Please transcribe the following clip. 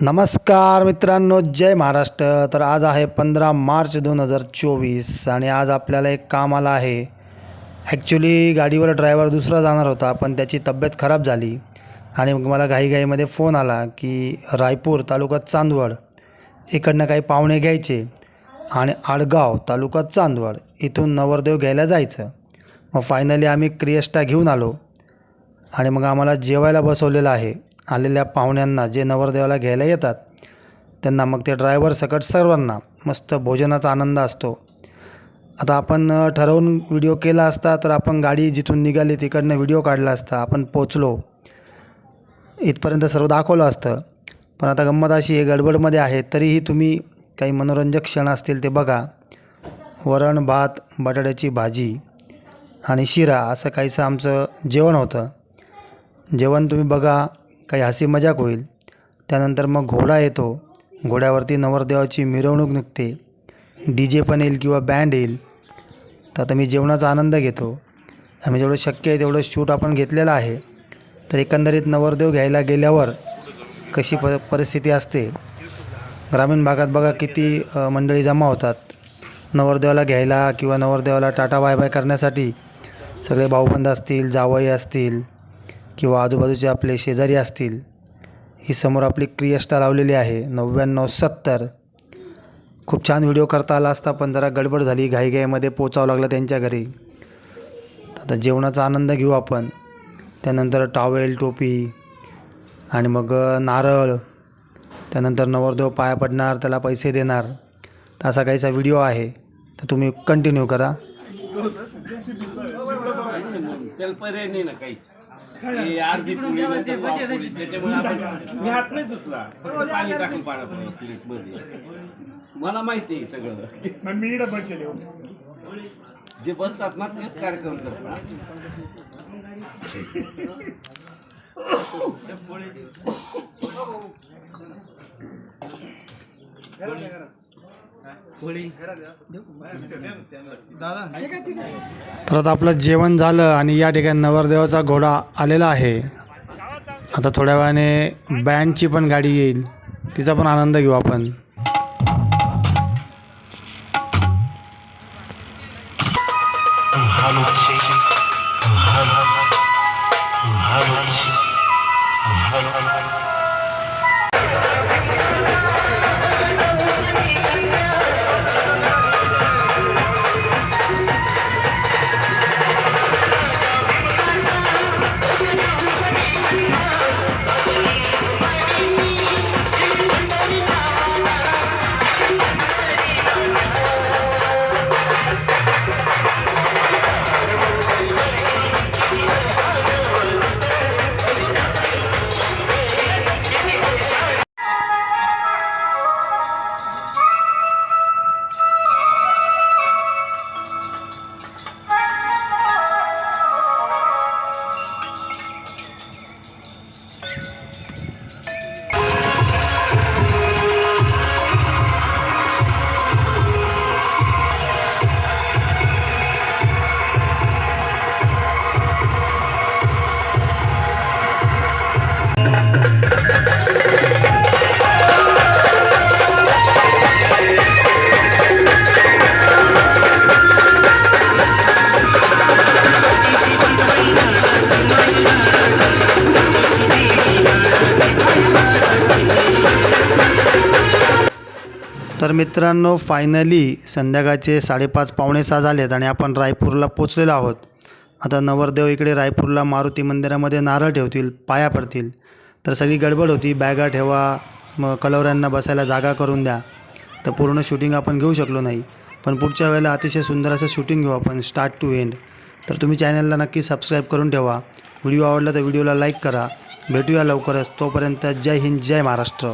नमस्कार मित्रांनो जय महाराष्ट्र. तर आज आहे पंधरा मार्च दोन हजार चोवीस आणि आज आपल्याला एक काम आलं आहे. ॲक्च्युली गाडीवर ड्रायव्हर दुसरा जाणार होता पण त्याची तब्येत खराब झाली. आणि मग मला घाईघाईमध्ये फोन आला की रायपूर तालुका चांदवड इकडनं काही पाहुणे घ्यायचे. आणि आडगाव तालुका चांदवड इथून नवरदेव घ्यायला जायचं. मग फायनली आम्ही क्रिएस्टा घेऊन आलो. आणि मग आम्हाला जेवायला बसवलेलं आहे. आलेल्या पाहुण्यांना जे नवरदेवाला घ्यायला येतात त्यांना मग ते ड्रायव्हर सकट सर्वांना मस्त भोजनाचा आनंद असतो. आता आपण ठरवून व्हिडिओ केला असता तर आपण गाडी जिथून निघाली तिकडनं व्हिडिओ काढला असता आपण पोचलो इथपर्यंत सर्व दाखवलं असतं. पण आता गंमत अशी आहे गडबडमध्ये आहे तरीही तुम्ही काही मनोरंजक क्षण असतील ते बघा. वरण भात बटाट्याची भाजी आणि शिरा असं काहीसं आमचं जेवण होतं. जेवण तुम्ही बघा. काही हसी मजाक होईल. त्यानंतर मग घोडा येतो. घोड्यावरती नवरदेवाची मिरवणूक निघते. डी जे पण येईल किंवा बँड येईल. तर आता मी जेवणाचा आनंद घेतो. आम्ही जेवढं शक्य आहे तेवढं शूट आपण घेतलेलं आहे. तर एकंदरीत नवरदेव घ्यायला गेल्यावर कशी प परिस्थिती असते? ग्रामीण भागात बघा किती मंडळी जमा होतात. नवरदेवाला घ्यायला किंवा नवरदेवाला टाटा बाय बाय करण्यासाठी सगळे भाऊबंद असतील जावई असतील किंवा आजूबाजूचे आपले शेजारी असतील ही समोर आपली क्रिएस्टा लावलेली आहे नव्याण्णव सत्तर. खूप छान व्हिडिओ करता आला असता पण जरा गडबड झाली घाईघाईमध्ये पोचावं लागलं त्यांच्या घरी. आता जेवणाचा आनंद घेऊ आपण. त्यानंतर टॉवेल टोपी आणि मग नारळ. त्यानंतर नवरदेव पाया पडणार त्याला पैसे देणार. तर असा काहीसा व्हिडिओ आहे. तर तुम्ही कंटिन्यू करा. हे अर्धी पुडी नंतर पाव पुडी, त्याच्यामुळे आपण मी हात नाही धुतला. फक्त पाणी टाकून पाण्यात प्लेटमध्ये मला माहिती आहे सगळं. मग मी इकडे बसले जे बसतात ना तेच कार्यक्रम करतात. तर आता आपलं जेवण झालं आणि या ठिकाणी नवरदेवाचा घोडा आलेला आहे. आता थोड्या वेळाने बँडची पण गाडी येईल. तिचा पण आनंद घेऊ आपण. तर मित्रांनो फायनली संध्याकाळचे साडेपाच पावणे सहा झालेत आणि आपण रायपूरला पोचलेलो आहोत. आता नवरदेव इकडे रायपूरला मारुती मंदिरामध्ये नारळ ठेवतील पाया पडतील. तर सगळी गडबड होती बॅगा ठेवा मग कलवऱ्यांना बसायला जागा करून द्या. तर पूर्ण शूटिंग आपण घेऊ शकलो नाही. पण पुढच्या वेळेला अतिशय सुंदर असं शूटिंग घेऊ आपण स्टार्ट टू एंड तर तुम्ही चॅनलला नक्की सबस्क्राईब करून ठेवा. व्हिडिओ आवडला तर व्हिडिओला लाईक करा. भेटूया लवकरच. तोपर्यंत जय हिंद जय महाराष्ट्र.